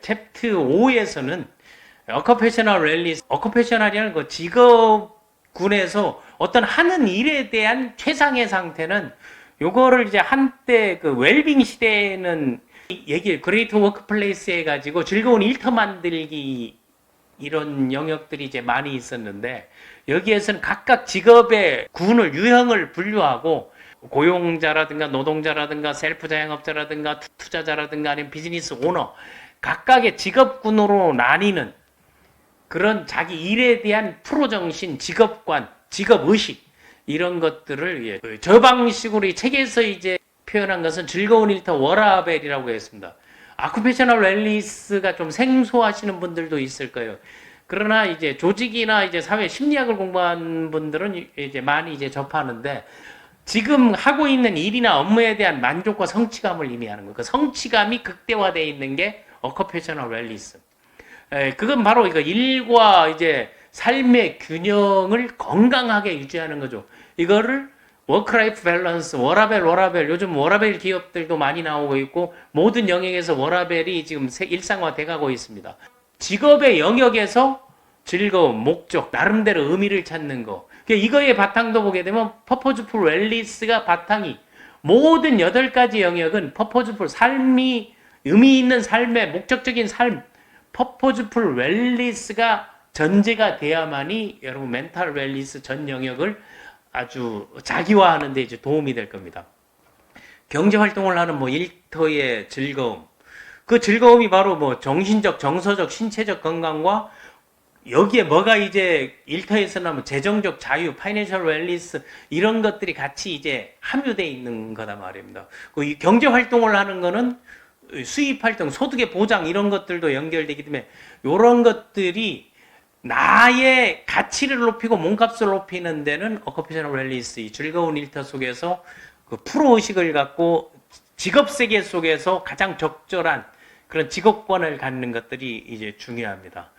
챕트 5에서는 어커페셔널 랠리, 어커페셔널이라는 그 직업군에서 어떤 하는 일에 대한 최상의 상태는 요거를 이제 한때 그 웰빙 시대에는 얘기 그레이트 워크플레이스 해가지고 즐거운 일터 만들기 이런 영역들이 이제 많이 있었는데 여기에서는 각각 직업의 군을 유형을 분류하고 고용자라든가 노동자라든가 셀프 자영업자라든가 투- 투자자라든가 아니면 비즈니스 오너 각각의 직업군으로 나뉘는 그런 자기 일에 대한 프로 정신, 직업관, 직업 의식 이런 것들을 예, 그저 방식으로 이 책에서 이제 표현한 것은 즐거운 일터 워라벨이라고 했습니다. 아쿠페셔널 웰리스가 좀 생소하시는 분들도 있을 거예요. 그러나 이제 조직이나 이제 사회 심리학을 공부한 분들은 이제 많이 이제 접하는데 지금 하고 있는 일이나 업무에 대한 만족과 성취감을 의미하는 거예요. 그 성취감이 극대화되어 있는 게 어커페셔널 웰리스. 에, 그건 바로 이거 일과 이제 삶의 균형을 건강하게 유지하는 거죠. 이거를 워크라이프 밸런스, 워라벨, 워라벨. 요즘 워라벨 기업들도 많이 나오고 있고 모든 영역에서 워라벨이 지금 세- 일상화돼 가고 있습니다. 직업의 영역에서 즐거움, 목적, 나름대로 의미를 찾는 거. 그러니까 이거의 바탕도 보게 되면 퍼포즈풀 웰리스가 바탕이 모든 여덟 가지 영역은 퍼포즈풀 삶이 의미 있는 삶의 목적적인 삶, 퍼포즈풀 웰리스가 전제가 돼야만이 여러분 멘탈 웰리스 전 영역을 아주 자기화하는 데 이제 도움이 될 겁니다. 경제 활동을 하는 뭐 일터의 즐거움. 그 즐거움이 바로 뭐 정신적, 정서적, 신체적 건강과 여기에 뭐가 이제 일터에서 나면 재정적 자유, 파이낸셜 웰리스 이런 것들이 같이 이제 함유돼 있는 거다 말입니다. 그이 경제 활동을 하는 거는 수입 활동, 소득의 보장 이런 것들도 연결되기 때문에 이런 것들이 나의 가치를 높이고 몸값을 높이는 데는 어커피셔널 웰리스 이 즐거운 일터 속에서 그 프로 의식을 갖고 직업 세계 속에서 가장 적절한 그런 직업관을 갖는 것들이 이제 중요합니다.